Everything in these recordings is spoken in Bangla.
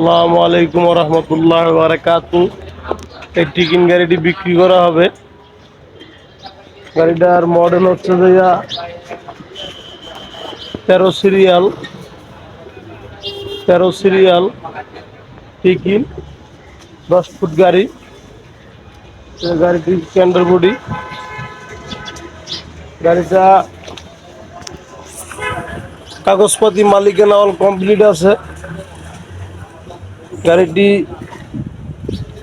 আসসালামু আলাইকুম রহমতুল্লাহ বারাকাতু এই টিকিন গাড়িটি বিক্রি করা হবে। গাড়িটার মডেল হচ্ছে ভাইয়া তেরো সিরিয়াল তেরো সিরিয়াল টিকিন, দশ ফুট গাড়ি। গাড়িটি স্ট্যান্ডার্ড বডি গাড়িটা কাগজপাতি মালিকানা অল কমপ্লিট আছে। গাড়িটি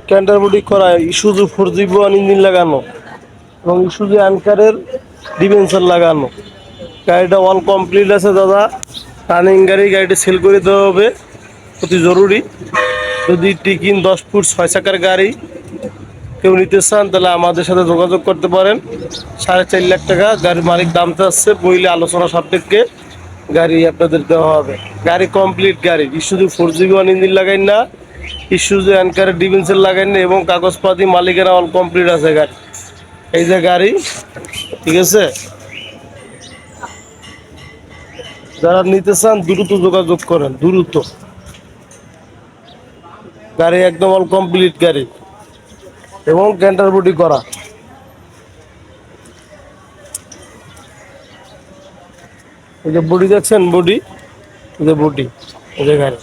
ক্যান্টারবডি করা Isuzu four G one engine লাগানো এবং ইস্যুজু অ্যানকারের ডিভেন্সার লাগানো। গাড়িটা অল কমপ্লিট আছে দাদা। রানিং গাড়ি, গাড়িটি সেল করে দেওয়া হবে। অতি জরুরি। যদি টিকিন দশ ফুট ছয় চাকার গাড়ি কেউ নিতে চান, তাহলে আমাদের সাথে যোগাযোগ করতে পারেন। সাড়ে চার লাখ টাকা গাড়ির মালিক দাম চাচ্ছে বইলে আলোচনা সাপেক্ষে। গাড়ি আপনাদের দেওয়া হবে। গাড়ি কমপ্লিট গাড়ি। শুধু ফোর জিবি ওয়ান ইঞ্জিন লাগাই না ইস্যুজে অ্যানকারের ডিভেন্সের লাগাই না এবং কাগজপাতি মালিকেরা অল কমপ্লিট আছে গাড়ি। এই যে গাড়ি, ঠিক আছে? যারা নিতে চান, দ্রুত যোগাযোগ করেন, দ্রুত। গাড়ি একদম অল কমপ্লিট গাড়ি। এবং ক্যান্টার বডি করা। এই যে বডি দেখছেন? বডি? এই যে বডি এই যে গাড়ি।